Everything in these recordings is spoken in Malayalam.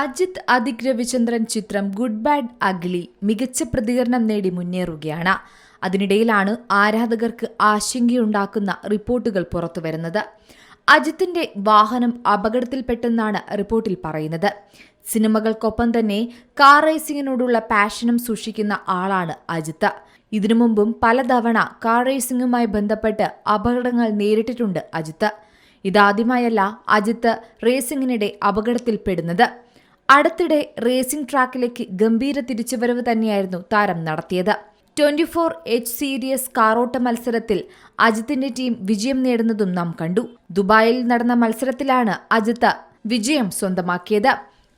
അജിത് അധിക് രവിചന്ദ്രൻ ചിത്രം ഗുഡ് ബാഡ് അഗ്ലി മികച്ച പ്രതികരണം നേടി മുന്നേറുകയാണ്. അതിനിടയിലാണ് ആരാധകർക്ക് ആശങ്കയുണ്ടാക്കുന്ന റിപ്പോർട്ടുകൾ പുറത്തുവരുന്നത്. അജിത്തിന്റെ വാഹനം അപകടത്തിൽപ്പെട്ടെന്നാണ് റിപ്പോർട്ടിൽ പറയുന്നത്. സിനിമകൾക്കൊപ്പം തന്നെ കാർ റേസിംഗിനോടുള്ള പാഷനും സൂക്ഷിക്കുന്ന ആളാണ് അജിത്ത് ഇതിനു മുമ്പും പലതവണ കാർ റേസിംഗുമായി ബന്ധപ്പെട്ട് അപകടങ്ങൾ നേരിട്ടിട്ടുണ്ട് അജിത്ത് ഇതാദ്യമായല്ല അജിത്ത് റേസിംഗിനിടെ അപകടത്തിൽപ്പെടുന്നത്. അടുത്തിടെ റേസിംഗ് ട്രാക്കിലേക്ക് ഗംഭീര തിരിച്ചുവരവ് തന്നെയായിരുന്നു താരം നടത്തിയത്. ട്വന്റി ഫോർ എച്ച് സീരീസ് കാറോട്ട മത്സരത്തിൽ അജിത്തിന്റെ ടീം വിജയം നേടുന്നതും നാം കണ്ടു. ദുബായിൽ നടന്ന മത്സരത്തിലാണ് അജിത്ത് വിജയം സ്വന്തമാക്കിയത്.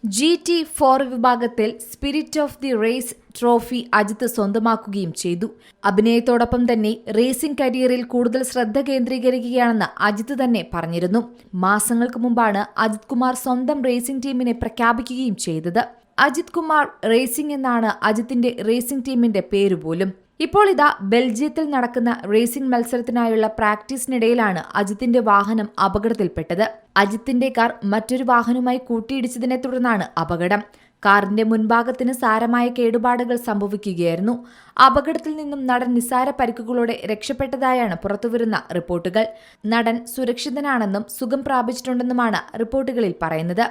ജി ടി ഫോർ വിഭാഗത്തിൽ spirit of the race trophy Ajith സ്വന്തമാക്കുകയും ചെയ്തു. അഭിനയത്തോടൊപ്പം തന്നെ റേസിംഗ് കരിയറിൽ കൂടുതൽ ശ്രദ്ധ കേന്ദ്രീകരിക്കുകയാണെന്ന് അജിത്ത് തന്നെ പറഞ്ഞിരുന്നു. മാസങ്ങൾക്ക് മുമ്പാണ് അജിത് കുമാർ സ്വന്തം റേസിംഗ് ടീമിനെ പ്രഖ്യാപിക്കുകയും ചെയ്തത്. അജിത് കുമാർ റേസിംഗ് എന്നാണ് അജിത്തിന്റെ റേസിംഗ് ടീമിന്റെ പേരുപോലും ഇപ്പോൾ ഇതാ ബെൽജിയത്തിൽ നടക്കുന്ന റേസിംഗ് മത്സരത്തിനായുള്ള പ്രാക്ടീസിനിടയിലാണ് അജിത്തിന്റെ വാഹനം അപകടത്തിൽപ്പെട്ടത്. അജിത്തിന്റെ കാർ മറ്റൊരു വാഹനവുമായി കൂട്ടിയിടിച്ചതിനെ തുടർന്നാണ് അപകടം. കാറിന്റെ മുൻഭാഗത്തിന് സാരമായ കേടുപാടുകൾ സംഭവിക്കുകയായിരുന്നു. അപകടത്തിൽ നിന്നും നടൻ നിസാര പരിക്കുകളോടെ രക്ഷപ്പെട്ടതായാണ് പുറത്തുവരുന്ന റിപ്പോർട്ടുകൾ. നടൻ സുരക്ഷിതനാണെന്നും സുഖം പ്രാപിച്ചിട്ടുണ്ടെന്നുമാണ് റിപ്പോർട്ടുകളിൽ പറയുന്നത്.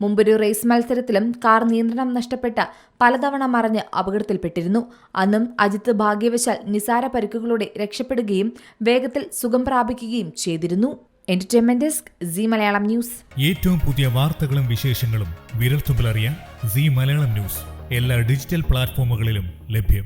മുമ്പൊരു റേസ് മത്സരത്തിലും കാർ നിയന്ത്രണം നഷ്ടപ്പെട്ട് പലതവണ മറിഞ്ഞ് അപകടത്തിൽപ്പെട്ടിരുന്നു. അന്നും അജിത്ത് ഭാഗ്യവശാൽ നിസാര പരിക്കുകളോടെ രക്ഷപ്പെടുകയും വേഗത്തിൽ സുഖം പ്രാപിക്കുകയും ചെയ്തിരുന്നു. Entertainment desk C Malayalam news ഏറ്റവും പുതിയ വാർത്തകളും വിശേഷങ്ങളും വിരൽത്തുമ്പിലറിയാൻ സി മലയാളം ന്യൂസ് എല്ലാ ഡിജിറ്റൽ പ്ലാറ്റ്ഫോമുകളിലും ലഭ്യം.